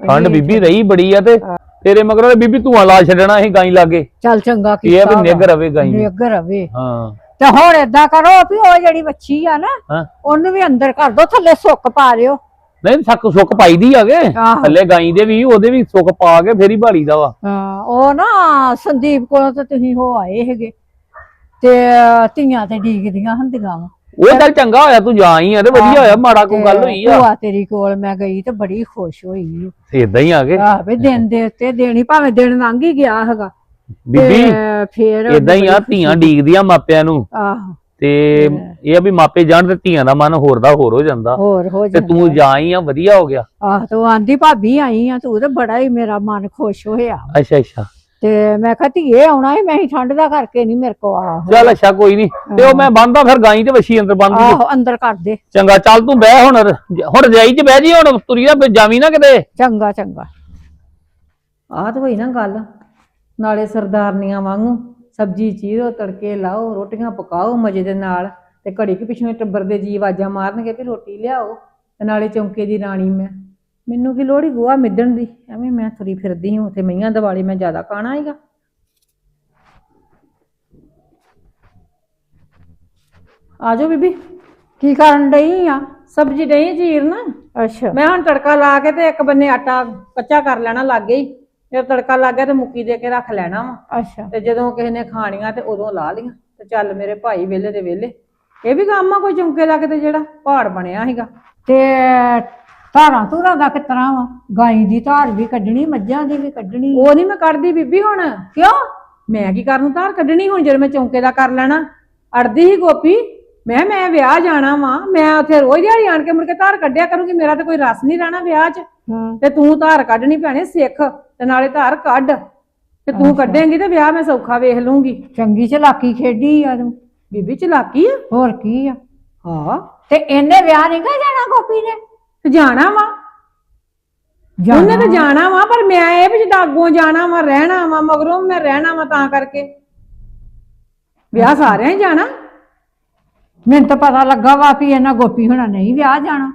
ਠੰਡ ਬੀਬੀ ਰਹੀ ਬੜੀ ਆ ਤੇ ਤੇਰੇ ਮਗਰ ਬੀਬੀ ਧੂਆਂ ਲਾ ਛੱਡਣਾ ਸੀ ਗਾਈ ਲਾਗੇ। ਚੱਲ ਚੰਗਾ ਇਹ ਆ ਵੀ ਨਿੱਘ ਰਵੇ ਗਾਈ। ਨੂੰ। ਰਵੇ। ਹਾਂ। ਤੇ ਹੁਣ ਏਦਾਂ ਕਰੋ ਵੀ ਉਹ ਜਿਹੜੀ ਵੱਛੀ ਆ ਨਾ ਹਾਂ। ਉਹਨੂੰ ਵੀ ਅੰਦਰ ਕਰ ਦੋ ਥੱਲੇ ਸੁੱਕ ਪਾ ਦਿਓ। ਨਹੀਂ ਸੱਕ ਸੁੱਕ ਪਾਈਦੀ ਆਗੇ ਆਹੋ। ਥੱਲੇ ਗਾਈ ਦੇ ਵੀ ਉਹਦੇ ਵੀ ਸੁੱਕ ਪਾ ਕੇ ਫੇਰ ਹੀ ਭਾਲੀ ਦਾ ਵਾ। ਹਾਂ ਉਹ ਨਾ ਸੰਦੀਪ ਕੋਲੋਂ ਤਾਂ ਤੁਸੀਂ ਹੋ ਆਏ ਹੈਗੇ। ਤੇ ਧੀਆਂ ਤੇ ਡੀਕਦੀਆਂ ਹੁੰਦੀਆਂ ਵਾ। ਉਹ ਚੱਲ ਚੰਗਾ ਹੋਇਆ ਤੂੰ ਜਾ ਆਈ ਆ ਤੇ ਵਧੀਆ ਹੋਇਆ ਮਾੜਾ ਕੋਈ ਗੱਲ ਹੋਈ ਆ। ਭੂਆ ਤੇਰੀ ਕੋਲ ਮੈਂ ਗਈ ਤੇ ਬੜੀ ਖੁਸ਼ ਹੋਈ। ਇਦਾਂ ਹੀ ਆ ਗਏ ਆਹ ਵੀ ਦਿਨ ਦੇ ਉੱਤੇ ਦੇਣੀ ਭਾਵੇਂ ਦਿਨ ਲੰਘ ਹੀ ਗਿਆ ਹੈਗਾ। ਬੀਬੀ ਤੇ ਫੇਰ ਇਦਾਂ ਹੀ ਆ ਧੀਆਂ ਡੀਕਦੀਆਂ ਮਾਪਿਆਂ ਨੂੰ। ਆਹੋ। ਤੇ ਇਹ ਆ ਵੀ ਮਾਪੇ ਜਾਣ ਤੇ ਧੀਆਂ ਦਾ ਮਨ ਹੋਰ ਦਾ ਹੋਰ ਹੋ ਜਾਂਦਾ। ਹੋਰ ਹੋ ਤੇ ਜਾਂਦਾ। ਤੂੰ ਜਾ ਆਈ ਆ ਵਧੀਆ ਹੋ ਗਿਆ। ਆਹ ਤੂੰ ਆਂਦੀ ਭਾਬੀ ਆਈ ਆ ਤੂੰ ਤੇ ਬੜਾ ਹੀ ਮੇਰਾ ਮਨ ਖੁਸ਼ ਹੋਇਆ। ਅੱਛਾ ਅੱਛਾ। ਤੇ ਮੈਂ ਕਿਹਾ ਧੀਏ ਆਉਣਾ ਹੈ ਮੈਂ ਹੀ ਠੰਡ ਦਾ ਕਰਕੇ ਨਹੀਂ ਮੇਰੇ ਕੋ ਆ ਚੱਲ ਅੱਛਾ ਕੋਈ ਨਹੀਂ ਤੇ ਉਹ ਮੈਂ ਬੰਦਾ ਫਿਰ ਗਾਈ ਤੇ ਵਸ਼ੀ ਅੰਦਰ ਬੰਦੀ ਆਹੋ ਅੰਦਰ ਕਰ ਦੇ। ਚੰਗਾ ਚੱਲ ਤੂੰ ਬਹਿ ਹੁਣ ਰ- ਹੁਣ ਰਜਾਈ 'ਚ ਬਹਿ ਜੀ ਹੁਣ ਤੁਰੀ ਨਾ ਜਾਵੀਂ ਨਾ ਕਿਤੇ। ਚੰਗਾ ਚੰਗਾ। ਆਹ ਤਾਂ ਹੋਈ ਨਾ ਗੱਲ। ਨਾਲੇ ਸਰਦਾਰਨੀਆਂ ਵਾਂਗੂ ਸਬਜੀ ਚੀਰੋ ਤੜਕੇ ਲਾਓ ਰੋਟੀਆਂ ਪਕਾਓ ਮਜ਼ੇ ਦੇ ਨਾਲ। ਤੇ ਘੜੀ ਕਿ ਪਿਛਵੇਂ ਟੱਬਰ ਦੇ ਜੀ ਆਵਾਜ਼ਾਂ ਮਾਰਨਗੇ ਵੀ ਰੋਟੀ ਲਿਆਓ ਤੇ ਨਾਲੇ ਚੌਂਕੇ ਦੀ ਰਾਣੀ ਮੈਂ। ਮੈਨੂੰ ਕੀ ਲੋੜੀ ਗੋਆ ਮਿੱਧਣ ਦੀ? ਐਵੇਂ ਮੈਂ ਤੁਰੀ ਫਿਰਦੀ ਹਾਂ ਉੱਥੇ ਮਈਆਂ ਦਿਵਾਲੀ ਮੈਂ ਜ਼ਿਆਦਾ ਕਾਣਾ ਆਏਗਾ ਆਜੋ ਬੀਬੀ। ਕੀ ਕਰਨ ਡਈ ਆ? ਸਬਜੀ ਡਈ ਚੀਰਨਾ ਅੱਛਾ। ਮੈਂ ਹੁਣ ਤੜਕਾ ਲਾ ਕੇ ਤੇ ਇੱਕ ਬੰਨੇ ਆਟਾ ਕੱਚਾ ਕਰ ਲੈਣਾ ਲੱਗੇ ਹੀ। ਜੇ ਤੜਕਾ ਲੱਗ ਗਿਆ ਤੇ ਮੁੱਕੀ ਦੇ ਕੇ ਰੱਖ ਲੈਣਾ ਵਾ। ਅੱਛਾ। ਤੇ ਜਦੋਂ ਕਿਸੇ ਨੇ ਖਾਣੀਆਂ ਤੇ ਉਦੋਂ ਲਾ ਲੀਆਂ ਤੇ ਚੱਲ ਮੇਰੇ ਭਾਈ ਵੇਲੇ ਦੇ ਵੇਲੇ ਇਹ ਵੀ ਕੰਮ ਆ ਕੋਈ ਚੁੰਕੇ ਦਾ ਕਿਤੇ ਜਿਹੜਾ ਪਹਾੜ ਬਣਿਆ ਸੀਗਾ। ਤੇ ਧਾਰਾਂ ਧੂਰਾਂ ਦਾ ਕਿਤਨਾ ਵਾ? ਗਾਈ ਦੀ ਧਾਰ ਵੀ ਕੱਢਣੀ ਮੱਝਾਂ ਦੀ ਵੀ ਕੱਢਣੀ। ਉਹ ਨਹੀਂ ਮੈਂ ਕੱਢਦੀ ਬੀਬੀ ਹੁਣ। ਕਿਉਂ? ਮੈਂ ਕੀ ਕਰਨ ਧਾਰ ਕੱਢਣੀ ਹੁਣ ਜਦੋਂ ਮੈਂ ਚੌਂਕੇ ਦਾ ਕਰ ਲੈਣਾ? ਅੜਦੀ ਹੀ ਗੋਪੀ। ਮੈਂ ਮੈਂ ਵਿਆਹ ਜਾਣਾ ਵਾਂ। ਮੈਂ ਉੱਥੇ ਰੋਜ਼ ਦਿਹਾੜੀ ਆਣ ਕੇ ਮੁੜ ਕੇ ਧਾਰ ਕੱਢਿਆ ਕਰੂੰਗੀ। ਮੇਰਾ ਤਾਂ ਕੋਈ ਰਸ ਨਹੀਂ ਰਹਿਣਾ ਵਿਆਹ 'ਚ। ਹਾਂ। ਤੇ ਤੂੰ ਧਾਰ ਕੱਢਣੀ ਭੈਣੇ ਸਿੱਖ। ਤੇ ਨਾਲੇ ਧਾਰ ਕੱਢ। ਤੇ ਤੂੰ ਕੱਢੇਂਗੀ ਤੇ ਵਿਆਹ ਮੈਂ ਸੌਖਾ ਵੇਖ ਲੂੰਗੀ। ਚੰਗੀ ਚਲਾਕੀ ਖੇਡੀ ਆ ਤੂੰ। ਬੀਬੀ ਚਲਾਕੀ ਆ? ਹੋਰ ਕੀ ਆ? ਹਾਂ। ਤੇ ਇਹਨੇ ਵਿਆਹ ਨਹੀਂ ਗਾ ਜਾਣਾ ਗੋਪੀ ਨੇ? ਤੇ ਜਾਣਾ ਵਾ। ਉਹਨੇ ਤਾਂ ਜਾਣਾ ਵਾ ਪਰ ਮੈਂ ਇਹ ਵੀ ਜਦੋਂ ਅੱਗੋਂ ਜਾਣਾ ਵਾ ਰਹਿਣਾ ਵਾ ਮਗਰੋਂ ਮੈਂ ਰਹਿਣਾ ਵਾ ਤਾਂ ਕਰਕੇ। ਵਿਆਹ ਸਾਰਿਆਂ ਹੀ ਜਾਣਾ? ਮੈਨੂੰ ਤਾਂ ਪਤਾ ਲੱਗਾ ਵਾ ਵੀ ਇਹਨਾਂ ਗੋਪੀ ਹੋਣਾ ਨਹੀਂ ਵਿਆਹ ਜਾਣਾ।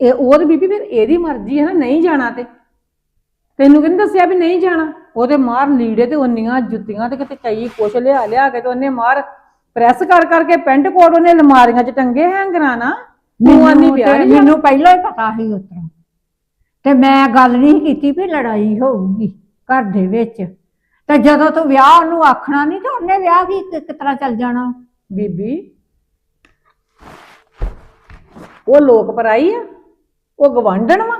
ਇਹ ਉਹ ਤੇ ਬੀਬੀ ਫਿਰ ਇਹਦੀ ਮਰਜ਼ੀ ਹੈ ਨਾ ਨਹੀਂ ਜਾਣਾ ਤੇ। ਤੈਨੂੰ ਕਿਹਨੇ ਦੱਸਿਆ ਵੀ ਨਹੀਂ ਜਾਣਾ? ਉਹਦੇ ਮਾਰ ਲੀੜੇ ਤੇ ਉਹਨੀਆਂ ਜੁੱਤੀਆਂ ਤੇ ਕਿਤੇ ਕਈ ਕੁਛ ਲਿਆ ਲਿਆ ਕੇ ਤੇ ਉਹਨੇ ਮਾਰ ਪ੍ਰੈਸ ਕਰ ਕਰਕੇ ਪੈਂਟ ਕੋਟ ਉਹਨੇ ਅਲਮਾਰੀਆਂ 'ਚ ਟੰਗੇ ਹੈਂਗਰਾਂ ਨਾ ਮੈਨੂੰ ਤੇ- ਨਹੀਂ ਜਾਣਾ ਮੈਨੂੰ ਪਹਿਲਾਂ ਹੀ ਪਤਾ ਸੀ ਉਤਰਾ ਤੇ ਮੈਂ ਗੱਲ ਨਹੀਂ ਕੀਤੀ ਵੀ ਲੜਾਈ ਹੋਊਗੀ ਘਰ ਦੇ ਵਿੱਚ। ਤੇ ਜਦੋਂ ਤੂੰ ਵਿਆਹ ਉਹਨੂੰ ਆਖਣਾ ਨਹੀਂ ਤੇ ਉਹਨੇ ਵਿਆਹ ਕੀ ਕਿ- ਕਿਸ ਤਰ੍ਹਾਂ ਚੱਲ ਜਾਣਾ? ਬੀਬੀ ਉਹ ਲੋਕ ਪਰਾਈ ਆ ਉਹ ਗਵਾਂਢਣ ਵਾ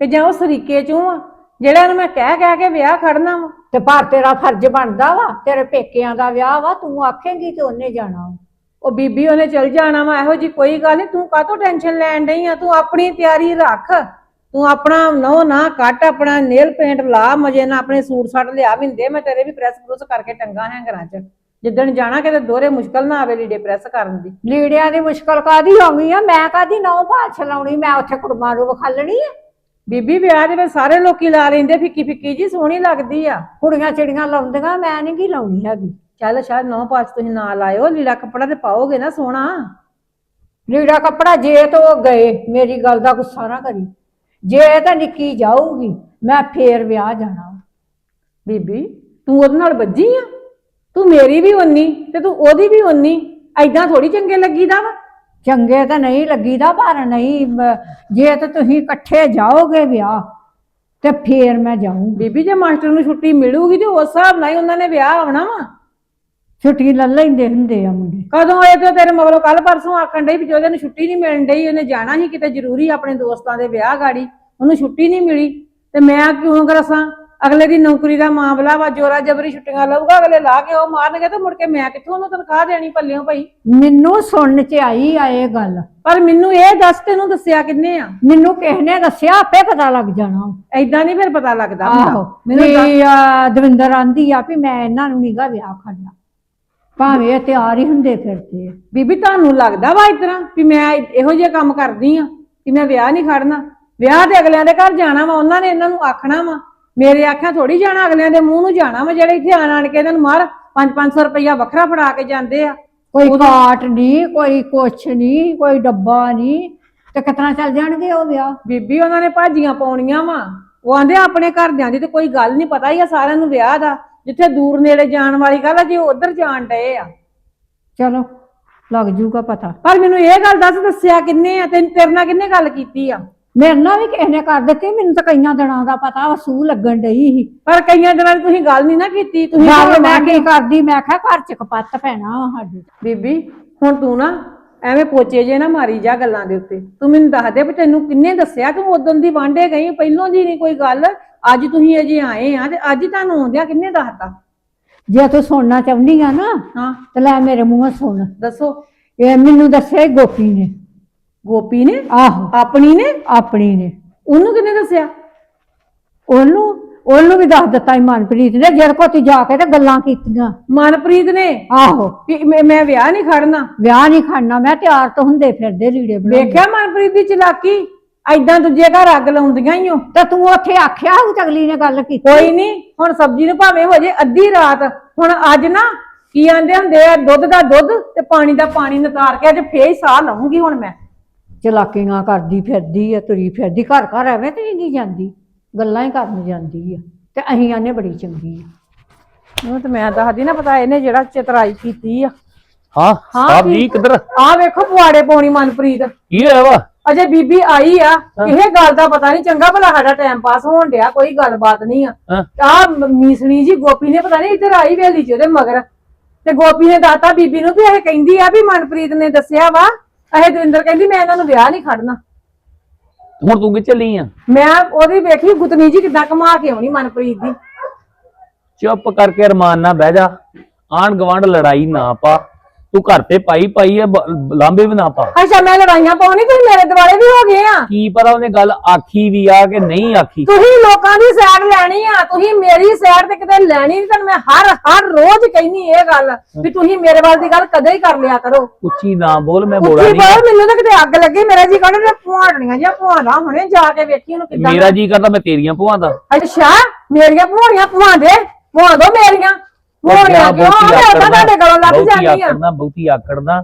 ਕਿ ਜਾਂ ਉਹ ਸਰੀਕੇ ਚੋਂ ਆ? ਜਿਹੜਾ ਨੂੰ ਮੈਂ ਕਹਿ ਕਹਿ ਕੇ ਵਿਆਹ ਖੜਨਾ ਵਾ। ਤੇ ਪਰ ਤੇਰਾ ਫਰਜ਼ ਬਣਦਾ ਵਾ ਤੇਰੇ ਪੇਕਿਆਂ ਦਾ ਵਿਆਹ ਵਾ ਤੂੰ ਆਖੇਂਗੀ ਤੇ ਉਹਨੇ ਜਾਣਾ ਵਾ। ਉਹ ਬੀਬੀ ਉਹਨੇ ਚਲ ਜਾਣਾ ਵਾ ਇਹੋ ਜੀ ਕੋਈ ਗੱਲ ਨਹੀਂ ਤੂੰ ਕਾਹਤੋਂ ਟੈਨਸ਼ਨ ਲੈਣ ਡਈ ਆ? ਤੂੰ ਆਪਣੀ ਤਿਆਰੀ ਰੱਖ। ਤੂੰ ਆਪਣਾ ਨੋ ਨਾ ਕੱਟ ਆਪਣਾ ਨੇਲ ਪੇਂਟ ਲਾ ਮਜੇ ਨਾਲ ਆਪਣੇ ਸੂਟ ਸਾਟ ਲਿਆ ਮਿੰਦੇ ਮੈਂ ਤੇਰੇ ਵੀ ਪ੍ਰੈਸ ਪ੍ਰੂਸ ਕਰਕੇ ਟੰਗਾ ਹੈਂਗਰਾਂ 'ਚ। ਜਿੱਦਣ ਜਾਣਾ ਕਿਤੇ ਦੋਰੇ ਮੁਸ਼ਕਲ ਨਾ ਆਵੇ ਲੀੜੇ ਪ੍ਰੈਸ ਕਰਨ ਦੀ। ਲੀੜਿਆਂ ਦੀ ਮੁਸ਼ਕਲ ਕਾਦੀ ਆਉਣੀ ਆ? ਮੈਂ ਕਾਦੀ ਨੌ ਭਾਛ ਲਾਉਣੀ ਮੈਂ ਉੱਥੇ ਕੁੜਮਾਂ ਨੂੰ ਵਿਖਾਲਣੀ ਆ? ਬੀਬੀ ਵਿਆਹ ਦੇ ਵਿੱਚ ਸਾਰੇ ਲੋਕੀ ਲਾ ਲੈਂਦੇ ਫਿੱਕੀ ਫਿੱਕੀ ਜੀ ਸੋਹਣੀ ਲੱਗਦੀ ਆ। ਕੁੜੀਆਂ ਚਿੜੀਆਂ ਲਾਉਂਦੀਆਂ, ਮੈਂ ਨਹੀਂ ਕੀ ਲਾਉਣੀ ਹੈਗੀ। ਚੱਲ ਸ਼ਾਇਦ ਨੌ ਪਾਸ ਤੁਸੀਂ ਨਾ ਲਾਇਓ, ਲੀੜਾ ਕੱਪੜਾ ਤੇ ਪਾਓਗੇ ਨਾ ਸੋਹਣਾ। ਲੀੜਾ ਕੱਪੜਾ ਜੇ ਤਾਂ ਉਹ ਗਏ, ਮੇਰੀ ਗੱਲ ਦਾ ਗੁੱਸਾ ਨਾ ਕਰੀ। ਜੇ ਤਾਂ ਨਿੱਕੀ ਜਾਊਗੀ, ਮੈਂ ਫੇਰ ਵਿਆਹ ਜਾਣਾ। ਵਾ। ਬੀਬੀ, ਤੂੰ ਉਹਦੇ ਨਾਲ ਵੱਜੀ ਆ? ਤੂੰ ਮੇਰੀ ਵੀ ਉਨੀ ਤੇ ਤੂੰ ਉਹਦੀ ਵੀ ਉਨੀ ਐਦਾਂ ਥੋੜੀ ਚੰਗੇ ਲੱਗੀਦਾ ਵਾ? ਚੰਗੇ ਤਾਂ ਨਹੀਂ ਲੱਗੀਦਾ ਪਰ ਨਹੀਂ ਜੇ ਤਾਂ ਤੁਸੀਂ ਇਕੱਠੇ ਜਾਓਗੇ ਵਿਆਹ ਤੇ ਫੇਰ ਮੈਂ ਜਾਊਂਗੀ। ਬੀਬੀ ਜੇ ਮਾਸਟਰ ਨੂੰ ਛੁੱਟੀ ਮਿਲੂਗੀ ਤੇ ਉਸ ਹਿਸਾਬ ਨਾਲ ਹੀ ਉਹਨਾਂ ਨੇ ਵਿਆਹ ਆਉਣਾ ਵਾ। ਛੁੱਟੀ ਲੈ ਲੈਂਦੇ ਹੁੰਦੇ ਆ ਮੁੰਡੇ। ਕਦੋਂ ਆਏ ਤੇ ਤੇਰੇ ਮਗਰੋਂ? ਕੱਲ ਪਰਸੋਂ ਆਖਣ ਡਈ ਵੀ ਜੇ ਉਹਦੇ ਨੂੰ ਛੁੱਟੀ ਨਹੀਂ ਮਿਲਣ ਡਈ ਉਹਨੇ ਜਾਣਾ ਸੀ ਕਿਤੇ ਜ਼ਰੂਰੀ ਆਪਣੇ ਦੋਸਤਾਂ ਦੇ ਵਿਆਹ ਗਾੜੀ ਉਹਨੂੰ ਛੁੱਟੀ ਨਹੀਂ ਮਿਲੀ। ਤੇ ਮੈਂ ਕਿਉਂ ਕਰਸਾਂ ਅਗਲੇ ਦੀ ਨੌਕਰੀ ਦਾ ਮਾਮਲਾ ਵਾ ਜੋਰਾ ਜਬਰੀ ਛੁੱਟੀਆਂ ਲਊਗਾ ਅਗਲੇ ਲਾ ਕੇ ਉਹ ਮਾਰਨਗੇ ਤੇ ਮੁੜ ਕੇ ਮੈਂ ਕਿੱਥੋਂ ਉਹਨੂੰ ਤਨਖਾਹ ਦੇਣੀ ਪੱਲਿਓ ਭਾਈ? ਮੈਨੂੰ ਸੁਣਨ ਚ ਆਈ ਆ ਇਹ ਗੱਲ। ਪਰ ਮੈਨੂੰ ਇਹ ਦੱਸ ਤੈਨੂੰ ਦੱਸਿਆ ਕਿੰਨੇ ਆ? ਮੈਨੂੰ ਕਿਸੇ ਨੇ ਦੱਸਿਆ ਆਪੇ ਪਤਾ ਲੱਗ ਜਾਣਾ। ਐਦਾਂ ਨਹੀਂ ਫਿਰ ਪਤਾ ਲੱਗਦਾ। ਆਹੋ ਮੈਨੂੰ ਦਵਿੰਦਰ ਆਂਦੀ ਆ ਵੀ ਮੈਂ ਇਹਨਾਂ ਨੂੰ ਨੀਗਾ ਵਿਆਹ ਖੜਨਾ। ਭਾਵੇਂ ਇਹ ਤਿਆਰ ਹੀ ਹੁੰਦੇ ਫਿਰਦੇ ਆ। ਬੀਬੀ ਤੁਹਾਨੂੰ ਲੱਗਦਾ ਵਾ ਇਤਨਾ ਵੀ ਮੈਂ ਇਹੋ ਜਿਹੇ ਕੰਮ ਕਰਦੀ ਆ ਕਿ ਮੈਂ ਵਿਆਹ ਨਹੀਂ ਖੜਨਾ? ਵਿਆਹ ਤੇ ਅਗਲਿਆਂ ਦੇ ਘਰ ਜਾਣਾ ਵਾ ਉਹਨਾਂ ਨੇ ਇਹਨਾਂ ਨੂੰ ਆਖਣਾ ਵਾ। ਮੇਰੇ ਆਖਿਆ ਥੋੜੀ ਜਾਣਾ ਅਗਲਿਆਂ ਦੇ ਮੂੰਹ ਨੂੰ ਜਾਣਾ ਵਾ ਜਿਹੜੇ ਇੱਥੇ ਆਣ ਆਣ ਕੇ ਇਹਨਾਂ ਨੂੰ ਮਾਰ 5-500 ਰੁਪਇਆ ਵੱਖਰਾ ਫੜਾ ਕੇ ਜਾਂਦੇ ਆ। ਕੋਈ ਕਾਟ ਨਹੀਂ ਕੋਈ ਕੁਛ ਨਹੀਂ ਕੋਈ ਡੱਬਾ ਨਹੀਂ ਤੇ ਕਿਤਨਾ ਚੱਲ ਜਾਣਗੇ ਉਹ ਵਿਆਹ? ਬੀਬੀ ਉਹਨਾਂ ਨੇ ਭਾਜੀਆਂ ਪਾਉਣੀਆਂ ਵਾ। ਉਹ ਆਂਦੇ ਆਪਣੇ ਘਰਦਿਆਂ ਦੀ ਤੇ ਕੋਈ ਗੱਲ ਨਹੀਂ ਪਤਾ ਹੀ ਆ ਸਾਰਿਆਂ ਨੂੰ ਵਿਆਹ ਦਾ। ਜਿੱਥੇ ਦੂਰ ਨੇੜੇ ਜਾਣ ਵਾਲੀ ਗੱਲ ਆ ਜੇ ਉਧਰ ਜਾਣ ਡਏ ਆ। ਚਲੋ ਲੱਗ ਜੂਗਾ ਪਤਾ। ਪਰ ਮੈਨੂੰ ਇਹ ਗੱਲ ਦੱਸ ਦੱਸਿਆ ਕਿੰਨੇ ਆ ਤੈਨੂੰ ਤੇਰੇ ਨਾਲ ਕਿੰਨੇ ਗੱਲ ਕੀਤੀ ਆ? ਮੇਰੇ ਨਾਲ ਵੀ ਕਿਸੇ ਨੇ ਕਰ ਦਿੱਤੀ ਮੈਨੂੰ ਤਾਂ ਕਈਆਂ ਦਿਨਾਂ ਦਾ ਪਤਾ ਵਸੂ ਲੱਗਣ ਡਈ ਸੀ। ਪਰ ਕਈਆਂ ਦਿਨਾਂ ਦੀ ਤੁਸੀਂ ਗੱਲ ਨਹੀਂ ਨਾ ਕੀਤੀ ਤੁਸੀਂ ਗੱਲ ਮੈਂ ਕੀ ਕਰਦੀ ਮੈਂ ਕਿਹਾ ਘਰ ਚ ਕਪੱਤ ਪੈਣਾ ਵਾ ਸਾਡੇ। ਬੀਬੀ ਹੁਣ ਤੂੰ ਨਾ ਐਵੇਂ ਪੋਚੇ ਜੇ ਨਾ ਮਾਰੀ ਜਾ ਗੱਲਾਂ ਦੇ ਉੱਤੇ। ਤੂੰ ਮੈਨੂੰ ਦੱਸ ਦੇ ਵੀ ਤੈਨੂੰ ਕਿੰਨੇ ਦੱਸਿਆ ਤੂੰ ਉਦੋਂ ਦੀ ਵਾਂਡੇ ਗਈ ਪਹਿਲੋਂ ਦੀ ਨਹੀਂ ਕੋਈ ਗੱਲ। ਅੱਜ ਤੁਸੀਂ ਅਜੇ ਆਏ ਆ ਤੇ ਅੱਜ ਹੀ ਤੁਹਾਨੂੰ ਆਉਂਦਿਆਂ ਕਿੰਨੇ ਦੱਸਤਾ? ਜੇ ਤੂੰ ਸੁਣਨਾ ਚਾਹੁੰਦੀ ਆ ਨਾ ਹਾਂ। ਤੇ ਲੈ ਮੇਰੇ ਮੂੰਹੋਂ ਸੁਣ। ਦੱਸੋ। ਇਹ ਮੈਨੂੰ ਦੱਸਿਆ ਗੋਪੀ ਨੇ। ਗੋਪੀ ਨੇ ਆਹੋ। ਆਪਣੀ ਨੇ? ਆਪਣੀ ਨੇ। ਉਹਨੂੰ ਕਿੰਨੇ ਦੱਸਿਆ? ਉਹਨੂੰ ਉਹਨੂੰ ਵੀ ਦੱਸ ਦਿੱਤਾ ਸੀ ਮਨਪ੍ਰੀਤ ਨੇ ਜਦ ਕੋ ਤੂੰ ਜਾ ਕੇ ਤੇ ਗੱਲਾਂ ਕੀਤੀਆਂ। ਮਨਪ੍ਰੀਤ ਨੇ? ਆਹੋ। ਵੀ ਮੈਂ ਮੈਂ ਵਿਆਹ ਨਹੀਂ ਖੜਨਾ। ਵਿਆਹ ਨਹੀਂ ਖੜਨਾ ਮੈਂ ਤਿਆਰ ਤਾਂ ਹੁੰਦੇ ਫਿਰਦੇ ਲੀੜੇ ਬਣਾ ਵੇਖਿਆ ਮਨਪ੍ਰੀਤ ਦੀ ਚਲਾਕੀ? ਐਦਾਂ ਦੂਜੇ ਘਰ ਅੱਗ ਲਾਉਂਦੀਆਂ ਹੀ ਓ। ਤੇ ਤੂੰ ਉੱਥੇ ਆਖਿਆ ਉਹ ਅਗਲੀ ਨੇ ਗੱਲ ਕੀਤੀ? ਕੋਈ ਨਹੀਂ ਹੁਣ ਸਬਜ਼ੀ ਨੂੰ ਭਾਵੇਂ ਹੋ ਜੇ ਅੱਧੀ ਰਾਤ ਹੁਣ ਅੱਜ ਨਾ ਕੀ ਆਂਦੇ ਹੁੰਦੇ ਆ ਦੁੱਧ ਦਾ ਦੁੱਧ ਤੇ ਪਾਣੀ ਦਾ ਪਾਣੀ ਨਤਾਰ ਕੇ ਅੱਜ ਫੇਰ ਹੀ ਸਾਹ ਲਵਾਂਗੀ ਹੁਣ ਮੈਂ। ਚਲਾਕੀਆਂ ਕਰਦੀ ਫਿਰਦੀ ਆ ਤੁਰੀ ਫਿਰਦੀ ਘਰ ਘਰ ਐਵੇਂ ਤੇ ਨਹੀਂ ਜਾਂਦੀ ਗੱਲਾਂ ਹੀ ਕਰਨ ਜਾਂਦੀ ਆ ਤੇ ਅਹੀਂ ਆਨੇ ਬੜੀ ਚੰਗੀ ਆ। ਉਹ ਤੇ ਮੈਂ ਦੱਸਦੀ ਨਾ ਪਤਾ ਇਹਨੇ ਜਿਹੜਾ ਚਤਰਾਈ ਕੀਤੀ ਆ। ਹਾਂ ਹਾਂ ਸਾਹਿਬ? ਜੀ ਕਿੱਧਰ? ਆਹ ਵੇਖੋ ਪੁਆੜੇ ਪਾਉਣੀ ਮਨਪ੍ਰੀਤ। ਕੀ ਹੋਇਆ ਵਾ? ਅਜੇ ਬੀਬੀ ਆਈ ਆ ਇਹ ਗੱਲ ਦਾ ਪਤਾ ਨਹੀਂ ਚੰਗਾ ਭਲਾ ਸਾਡਾ ਟਾਈਮ ਪਾਸ ਹੋਣ ਡਿਆ ਕੋਈ ਗੱਲਬਾਤ ਨਹੀਂ ਆ। ਹਾਂ। ਆ ਮੀਸਣੀ ਜੀ ਗੋਪੀ ਨੇ ਪਤਾ ਨਹੀਂ ਇੱਧਰ ਆਈ ਵੇਲੀ ਚ ਉਹਦੇ ਮਗਰ ਤੇ ਗੋਪੀ ਨੇ ਦੱਸਤਾ ਬੀਬੀ ਨੂੰ ਵੀ ਇਹ ਕਹਿੰਦੀ ਆ ਵੀ ਮਨਪ੍ਰੀਤ ਨੇ ਦੱਸਿਆ ਵਾ ਇਹ ਦਵਿੰਦਰ ਕਹਿੰਦੀ ਮੈਂ ਇਹਨਾਂ ਨੂੰ ਵਿਆਹ ਨਹੀਂ ਖੜਨਾ। ਹੁਣ ਤੂੰ ਕਿ ਚੱਲੀ ਆ? ਮੈਂ ਉਹਦੀ ਵੇਖੀ ਗੁੱਤਨੀ ਜੀ ਕਿੱਦਾਂ ਕਮਾ ਕੇ ਆਉਣੀ ਮਨਪ੍ਰੀਤ ਦੀ। ਚੁੱਪ ਕਰਕੇ ਅਰਮਾਨ ਨਾ ਬਹਿ ਜਾ। ਆਣ ਗਵਾਂਡ ਲੜਾਈ ਨਾ ਪਾ। ਤੂੰ ਘਰ ਤੇ ਪਾਈ ਪਾਈ ਐ ਬ- ਲਾਂਬੇ ਵੀ ਨਾ ਪਾ। ਅੱਛਾ ਮੈਂ ਲੜਾਈਆਂ ਪਾਉਣੀ ਤੁਸੀਂ ਮੇਰੇ ਦਿਵਾਲੇ ਵੀ ਹੋ ਗਏ ਆ? ਕੀ ਪਤਾ ਉਹਨੇ ਗੱਲ ਆਖੀ ਵੀ ਆ ਕਿ ਨਹੀਂ ਆਖੀ। ਤੁਸੀਂ ਲੋਕਾਂ ਦੀ ਸਾਈਡ ਲੈਣੀ ਆ ਤੁਸੀਂ ਮੇਰੀ ਸਾਈਡ ਤੇ ਕਿਤੇ ਲੈਣੀ ਨਹੀਂ ਤਾਂ ਮੈਂ ਹਰ ਹਰ ਰੋਜ਼ ਕਹਿਨੀ ਇਹ ਗੱਲ ਵੀ ਤੁਸੀਂ ਮੇਰੇ ਵੱਲ ਦੀ ਗੱਲ ਕਦੇ ਹੀ ਕਰ ਲਿਆ ਕਰੋ। ਉੱਚੀ ਨਾ ਬੋਲ ਮੈਂ ਬੋਲਾ ਉੱਚੀ ਨਹੀਂ। ਬੋਲ ਮੈਨੂੰ ਤਾਂ ਕਿਤੇ ਅੱਗ ਲੱਗੀ ਮੇਰਾ ਜੀ ਕਹਿੰਦਾ ਤੇ ਪੁਆੜੀਆਂ ਜਾਂ ਪੁਆਲਾ ਹੁਣੇ ਜਾ ਕੇ ਵੇਖੀ ਉਹਨੂੰ ਕਿੱਦਾਂ ਮੇਰਾ ਜੀ ਕਰਦਾ ਮੈਂ ਤੇਰੀਆਂ ਭੂਆਂ ਦਾ ਅੱਛਾ ਮੇਰੀਆਂ ਪੁਆੜੀਆਂ ਪੁਆ ਦੇ ਪੁਆ ਦੋ ਮੇਰੀਆਂ। ਪੁਆੜੀਆਂ ਕਿਉਂ ਮੈਂ ਤਾਂ ਤੁਹਾਡੇ ਕੋਲੋਂ ਲੱਭ ਬਹੁਤੀ ਜਾਂਦੀ ਆ। ਆਕੜਨਾ ਬਹੁਤੀ ਆਕੜਨਾ।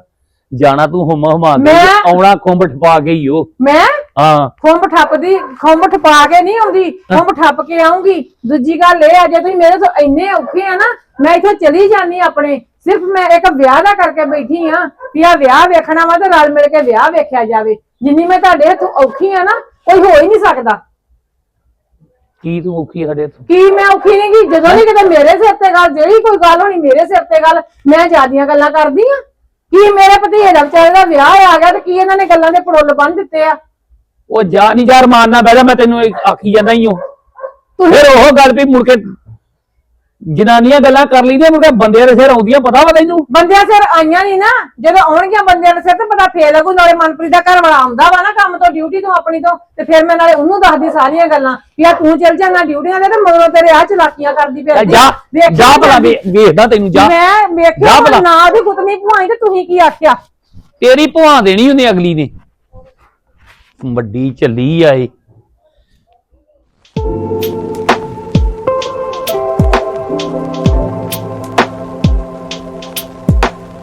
ਜਾਣਾ ਤੂੰ ਹੁਮ ਹੁਮਾ ਕੇ ਮੈਂ- ਆਉਣਾ ਕੁੰਭ ਠਪਾ ਕੇ ਹੀ ਉਹ। ਮੈਂ? ਹਾਂ। ਖੁੰਬ ਠੱਪਦੀ ਖੁੰਬ ਠਪਾ ਕੇ ਨਹੀਂ ਆਉਂਦੀ ਖੁੰਬ ਠੱਪ ਕੇ ਆਉਂਗੀ। ਦੂਜੀ ਗੱਲ ਇਹ ਆ ਜੇ ਤੁਸੀਂ ਮੇਰੇ ਤੋਂ ਇੰਨੇ ਔਖੇ ਆ ਨਾ ਮੈਂ ਇੱਥੇ ਚਲੀ ਜਾਨੀ ਆਪਣੇ। ਸਿਰਫ ਮੈਂ ਇੱਕ ਵਿਆਹ ਦਾ ਕਰਕੇ ਬੈਠੀ ਆ ਵੀ ਆ ਵਿਆਹ ਵੇਖਣਾ ਵਾ ਤੇ ਰਲ ਮਿਲ ਕੇ ਵਿਆਹ ਵੇਖਿਆ ਜਾਵੇ। ਜਿੰਨੀ ਮੈਂ ਤੁਹਾਡੇ ਹੱਥੋਂ ਔਖੀ ਆ ਨਾ ਕੋਈ ਹੋ ਹੀ ਨਹੀਂ ਸਕਦਾ। ਕੀ ਤੂੰ ਔਖੀ ਆ ਸਾਡੇ ਤੋਂ ਕੀ ਮੈਂ ਔਖੀ ਨਹੀਂ ਗਈ ਜਦੋਂ ਵੀ ਕਿਤੇ ਮੇਰੇ ਸਿਰ ਤੇ ਗੱਲ ਜਿਹੜੀ ਕੋਈ ਗੱਲ ਹੋਣੀ ਮੇਰੇ ਸਿਰ ਤੇ ਗੱਲ ਮੈਂ ਜਿਆਦੀਆਂ ਗੱਲਾਂ ਕਰਦੀ ਆ। ਕੀ ਮੇਰੇ ਭਤੀਜੇ ਦਾ ਵਿਚਾਰੇ ਦਾ ਵਿਆਹ ਆ ਗਿਆ ਤੇ ਕੀ ਇਹਨਾਂ ਨੇ ਗੱਲਾਂ ਦੇ ਪੜੁੱਲ ਬੰਨ ਦਿੱਤੇ ਆ? ਉਹ ਜਾ ਨਹੀਂ ਯਾਰ ਮਾਰਨਾ ਬਹਿ ਜਾ ਮੈਂ ਤੈਨੂੰ ਇੱਕ ਆਖੀ ਜਾਂਦਾ ਹੀ ਹਾਂ ਫਿਰ ਉਹ ਗੱਲ ਵੀ ਮੁੜ ਕੇ ਜਨਾਨੀਆਂ ਗੱਲਾਂ ਕਰ ਲਈਆਂ ਮੁੜ ਕੇ ਬੰਦਿਆਂ ਦੇ ਸਿਰ ਆਉਂਦੀਆਂ ਪਤਾ ਵਾ ਤੈਨੂੰ? ਬੰਦਿਆਂ ਸਿਰ ਆਈਆਂ ਨਹੀਂ ਨਾ। ਜਦੋਂ ਆਉਣਗੀਆਂ ਬੰਦਿਆਂ ਦੇ ਸਿਰ ਤੇ ਪਤਾ ਫੇਰ ਲੱਗੂ ਨਾਲੇ ਮਨਪ੍ਰੀਤ ਦਾ ਘਰ ਵਾਲਾ ਆਉਂਦਾ ਵਾ ਨਾ ਕੰਮ ਤੋਂ ਡਿਊਟੀ ਤੋਂ ਆਪਣੀ ਤੋਂ ਤੇ ਫਿਰ ਮੈਂ ਨਾਲੇ ਉਹਨੂੰ ਦੱਸਦੀ ਸਾਰੀਆਂ ਗੱਲਾਂ ਕਿ ਆ ਤੂੰ ਚੱਲ ਜਾਣਾ ਡਿਊਟੀਆਂ ਤੇ ਤੇ ਮਗਰੋਂ ਤੇਰੇ ਆ ਚਲਾਕੀਆਂ ਕਰਦੀ ਫਿਰਦੀ। ਜਾ ਵੇਖੀ ਜਾ ਭਲਾ ਵੇ- ਵੇਖਦਾ ਤੈਨੂੰ ਜਾ। ਮੈਂ ਜਾ ਵੇਖਿਆ ਭਲਾ। ਨਾ ਉਹਦੀ ਕੁੱਤਨੀ ਭੁਆਈ ਤੇ ਤੁਸੀਂ ਕੀ ਆਖਿਆ? ਤੇਰੀ ਭੁਆ ਦੇਣੀ ਉਹਨੇ ਅਗਲੀ ਨੇ। ਵੱਡੀ ਚੱਲੀ ਆਏ